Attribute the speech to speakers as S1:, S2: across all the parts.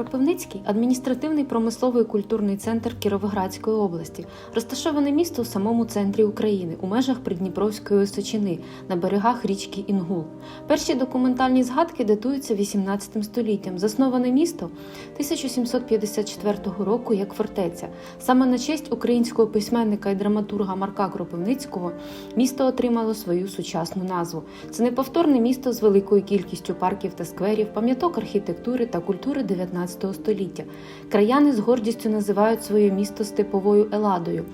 S1: Кропивницький адміністративний промисловий культурний центр Кіровоградської області. Розташоване місто у самому центрі України, у межах Придніпровської Осочини, на берегах річки Інгул. Перші документальні згадки датуються 18 століттям. Засноване місто 1754 року як фортеця. Саме на честь українського письменника і драматурга Марка Кропивницького місто отримало свою сучасну назву. Це неповторне місто з великою кількістю парків та скверів, пам'яток архітектури та культури 19 століття. Краяни з гордістю називають своє місто степовою Еладою.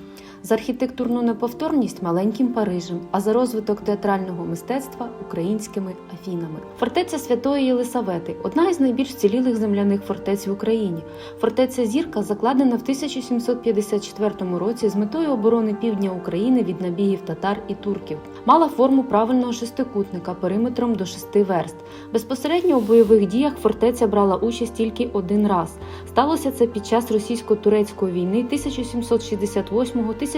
S1: За архітектурну неповторність маленьким Парижем, а за розвиток театрального мистецтва українськими Афінами. Фортеця Святої Єлисавети одна із найбільш цілілих земляних фортець в Україні. Фортеця Зірка закладена в 1754 році з метою оборони півдня України від набігів татар і турків. Мала форму правильного шестикутника периметром до шести верст. Безпосередньо у бойових діях фортеця брала участь тільки один раз. Сталося це під час російсько-турецької війни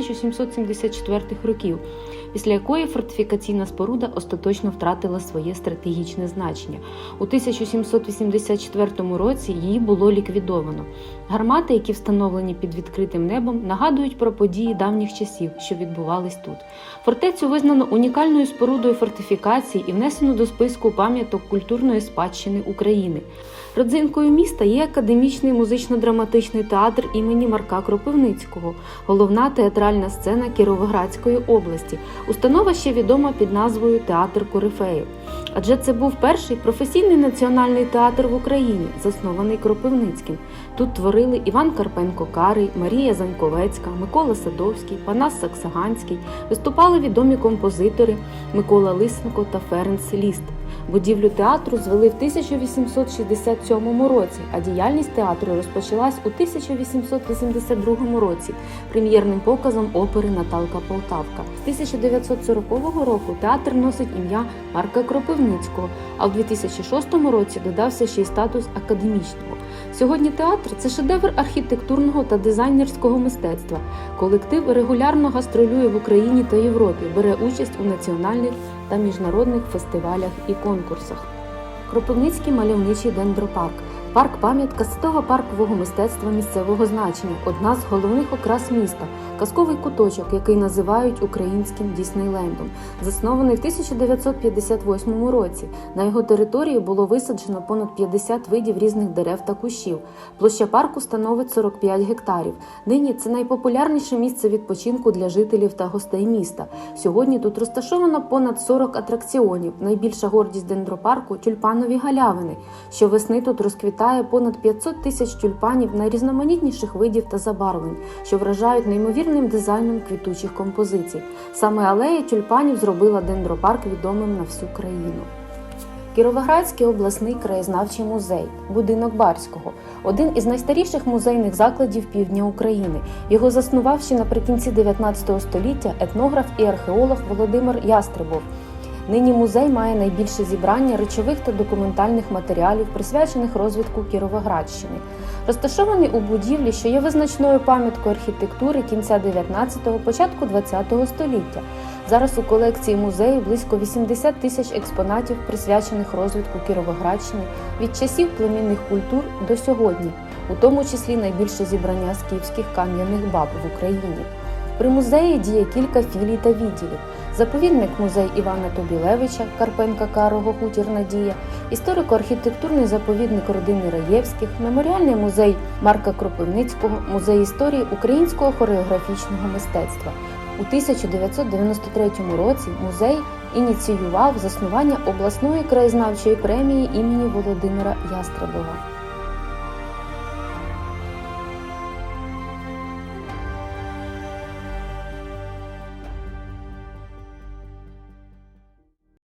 S1: 1768-1774 років, після якої фортифікаційна споруда остаточно втратила своє стратегічне значення. У 1784 році її було ліквідовано. Гармати, які встановлені під відкритим небом, нагадують про події давніх часів, що відбувались тут. Фортецю визнано унікальною спорудою фортифікацій і внесено до списку пам'яток культурної спадщини України. Родзинкою міста є академічний музично-драматичний театр імені Марка Кропивницького, головна театральна сцена Кіровоградської області. Установа ще відома під назвою Театр Корифеїв. Адже це був перший професійний національний театр в Україні, заснований Кропивницьким. Тут творили Іван Карпенко Карий, Марія Заньковецька, Микола Садовський, Панас Саксаганський. Виступали відомі композитори Микола Лисенко та Ференц Ліст. Будівлю театру звели в 1867 році, а діяльність театру розпочалась у 1882 році прем'єрним показом опери Наталка Полтавка. З 1940 року театр носить ім'я Марка Кропивницького, а в 2006 році додався ще й статус академічного. Сьогодні театр це шедевр архітектурного та дизайнерського мистецтва. Колектив регулярно гастролює в Україні та Європі, бере участь у національних та міжнародних фестивалях і конкурсах. Кропивницький мальовничий дендропарк. Парк пам'ятка святого паркового мистецтва місцевого значення, одна з головних окрас міста, казковий куточок, який називають українським Діснейлендом, заснований в 1958 році. На його території було висаджено понад 50 видів різних дерев та кущів. Площа парку становить 45 гектарів. Нині це найпопулярніше місце відпочинку для жителів та гостей міста. Сьогодні тут розташовано понад 40 атракціонів. Найбільша гордість дендропарку тюльпанові галявини. Щовесни тут розквітає понад 500 тисяч тюльпанів найрізноманітніших видів та забарвлень, що вражають неймовірним дизайном квітучих композицій. Саме алея тюльпанів зробила дендропарк відомим на всю країну. Кіровоградський обласний краєзнавчий музей, будинок Барського, один із найстаріших музейних закладів півдня України. Його заснував ще наприкінці 19 століття етнограф і археолог Володимир Ястребов. Нині музей має найбільше зібрання речових та документальних матеріалів, присвячених розвитку Кіровоградщини. Розташований у будівлі, що є визначною пам'яткою архітектури кінця 19-го, початку 20-го століття. Зараз у колекції музею близько 80 тисяч експонатів, присвячених розвитку Кіровоградщини від часів племінних культур до сьогодні, у тому числі найбільше зібрання скіфських кам'яних баб в Україні. При музеї діє кілька філій та відділів. Заповідник музей Івана Тобілевича, Карпенка Карого Хутір Надія, історико-архітектурний заповідник родини Раєвських, меморіальний музей Марка Кропивницького, музей історії українського хореографічного мистецтва. У 1993 році музей ініціював заснування обласної краєзнавчої премії імені Володимира Ястребова.